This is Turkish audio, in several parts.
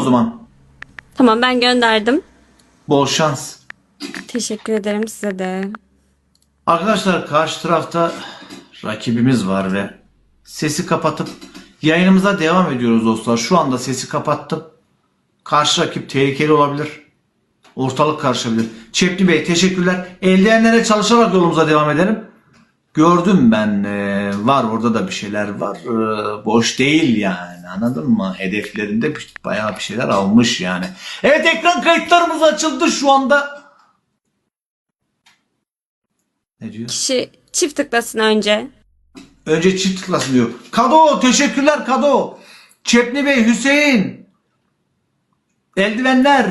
o zaman. Tamam ben gönderdim. Bol şans. Teşekkür ederim size de. Arkadaşlar karşı tarafta rakibimiz var ve sesi kapatıp yayınımıza devam ediyoruz dostlar. Şu anda sesi kapattım. Karşı rakip tehlikeli olabilir. Ortalık karışabilir. Çepli Bey teşekkürler. Eldivenlere çalışarak yolumuza devam edelim. Gördüm ben e, var orada da bir şeyler var. E, boş değil yani anladın mı? Hedeflerinde bir- bayağı bir şeyler almış yani. Evet ekran kayıtlarımız açıldı şu anda. Ne diyor? Kişi çift tıklasın önce. Önce çift tıklasın diyor. Kado teşekkürler Kado. Çepni Bey Hüseyin. Eldivenler.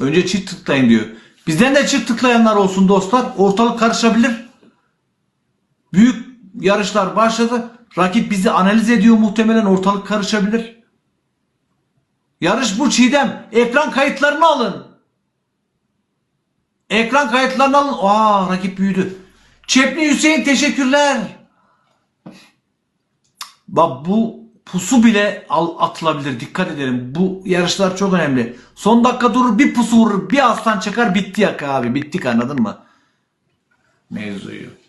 Önce çift tıklayın diyor. Bizden de çift tıklayanlar olsun dostlar. Ortalık karışabilir. Büyük yarışlar başladı. Rakip bizi analiz ediyor muhtemelen ortalık karışabilir. Yarış bu Çiğdem. Ekran kayıtlarını alın. Ekran kayıtlarını alın. Aa rakip büyüdü. Çepni Hüseyin teşekkürler. Bak bu pusu bile atılabilir. Dikkat edelim. Bu yarışlar çok önemli. Son dakika durur bir pusu vurur. Bir aslan çakar bitti yak abi. Bittik anladın mı? Mevzuyu.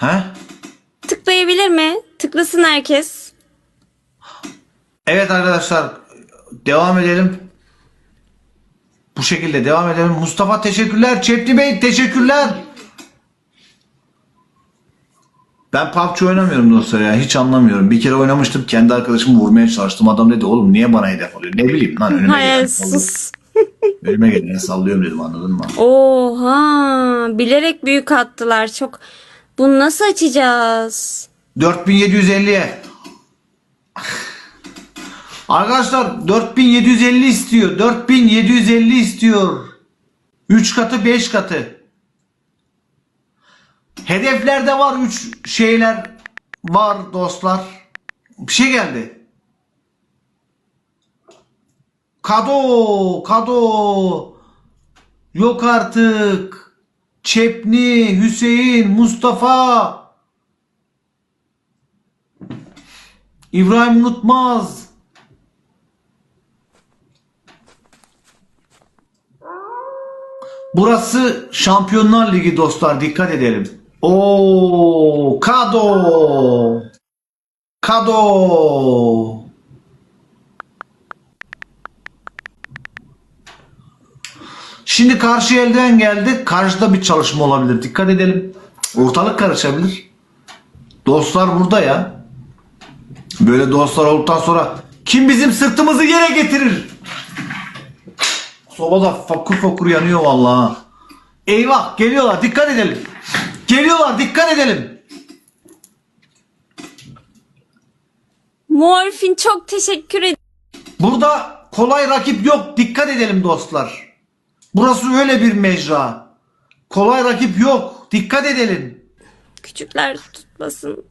He? Tıklayabilir mi? Tıklasın herkes. Evet arkadaşlar devam edelim. Bu şekilde devam edelim. Mustafa teşekkürler. Çepli Bey teşekkürler. Ben PUBG oynamıyorum dostlar ya. Hiç anlamıyorum. Bir kere oynamıştım. Kendi arkadaşımı vurmaya çalıştım. Adam dedi oğlum niye bana hedef alıyor? Ne bileyim lan önüme Hayır sus. Önüme geleni sallıyorum dedim anladın mı? Oha bilerek büyük attılar çok. Bunu nasıl açacağız? 4750'ye. Arkadaşlar 4750 istiyor. 4750 istiyor. 3 katı 5 katı. Hedeflerde var 3 şeyler var dostlar. Bir şey geldi. Kado, kado. Yok artık. Çepni, Hüseyin, Mustafa. İbrahim Unutmaz. Burası Şampiyonlar Ligi dostlar dikkat edelim. Oo, Kado. Kado. Şimdi karşı elden geldi. Karşıda bir çalışma olabilir. Dikkat edelim. Ortalık karışabilir. Dostlar burada ya. Böyle dostlar olduktan sonra kim bizim sırtımızı yere getirir? Sobada fokur fokur yanıyor vallahi. Eyvah geliyorlar dikkat edelim. Geliyorlar dikkat edelim. Morfin çok teşekkür ederim. Burada kolay rakip yok dikkat edelim dostlar. Burası öyle bir mecra. Kolay rakip yok dikkat edelim. Küçükler tutmasın.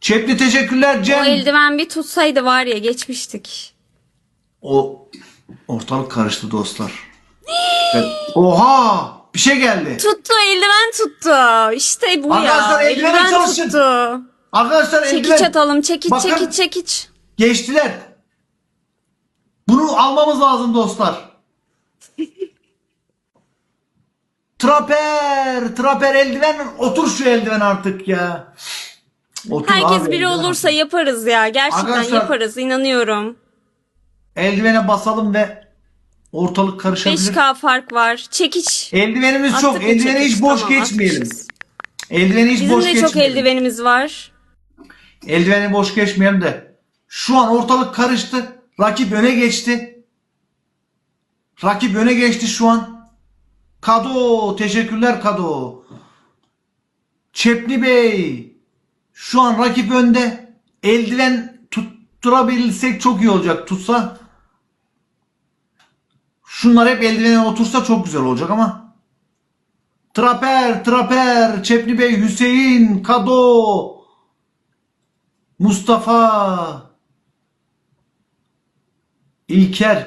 Çepli teşekkürler O Cem. eldiven bir tutsaydı var ya geçmiştik. O ortalık karıştı dostlar. Evet. Oha bir şey geldi. Tuttu eldiven tuttu. İşte bu Arkadaşlar, ya. eldivene Eldiven çalışın. tuttu. Arkadaşlar Çekiç eldiven atalım çekiç Bakın. çekiç çekiç. geçtiler. Bunu almamız lazım dostlar. Traper, traper eldiven otur şu eldiven artık ya. Otur Herkes abi, biri eldiven olursa yaparız ya. Gerçekten Arkadaşlar- yaparız inanıyorum. Eldivene basalım ve ortalık karışabilir. 5K fark var. Çekiç. Eldivenimiz çok. Mı Eldiveni çekiç? hiç boş Tamam, geçmeyelim. atmışız. Eldiveni hiç Bizim boş de çok geçmeyelim. eldivenimiz var. Eldiveni boş geçmeyelim de. Şu an ortalık karıştı. Rakip öne geçti. Rakip öne geçti şu an. Kado. Teşekkürler Kado. Çepni Bey. Şu an rakip önde. Eldiven tutturabilsek çok iyi olacak. Tutsa. Şunlar hep eldivene otursa çok güzel olacak ama. Traper, Traper, Çepni Bey, Hüseyin, Kado. Mustafa. İlker.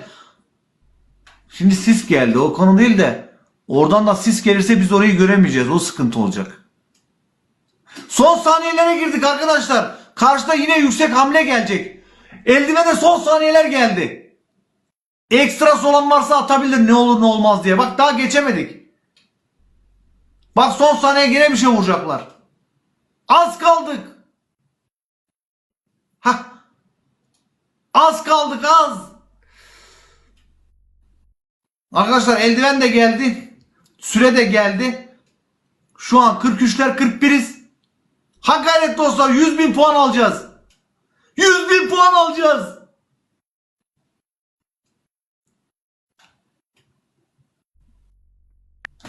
Şimdi sis geldi. O konu değil de oradan da sis gelirse biz orayı göremeyeceğiz. O sıkıntı olacak. Son saniyelere girdik arkadaşlar. Karşıda yine yüksek hamle gelecek. Eldivene son saniyeler geldi. Ekstrası olan varsa atabilir ne olur ne olmaz diye. Bak daha geçemedik. Bak son saniye gene bir şey vuracaklar. Az kaldık. Hah. Az kaldık az. Arkadaşlar eldiven de geldi. Süre de geldi. Şu an 43'ler 41'iz. Ha gayret dostlar 100 bin puan alacağız. 100 bin puan alacağız.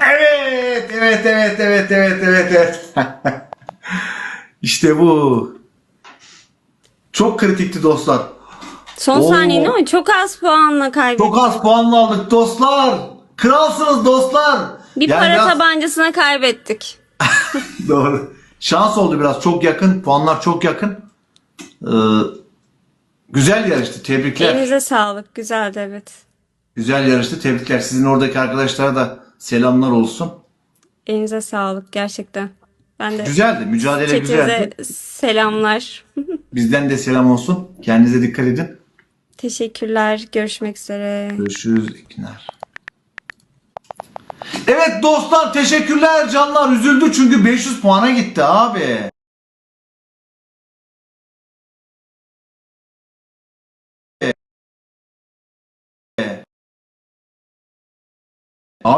Evet, evet, evet, evet, evet, evet, evet. işte bu. Çok kritikti dostlar. Son Oo. saniye değil mi? Çok az puanla kaybettik. Çok az puanla aldık dostlar. Kralsınız dostlar. Bir Yani para biraz- tabancasına kaybettik. Doğru. Şans oldu biraz. Çok yakın. Puanlar çok yakın. Ee, güzel yarıştı. Tebrikler. Elinize sağlık. Güzeldi evet. Güzel yarıştı. Tebrikler. Sizin oradaki arkadaşlara da selamlar olsun. Elinize sağlık gerçekten. Ben de Güzeldi. Mücadele güzeldi. selamlar. Bizden de selam olsun. Kendinize dikkat edin. Teşekkürler. Görüşmek üzere. Görüşürüz. İknar. Evet dostlar teşekkürler canlar üzüldü çünkü 500 puana gitti abi.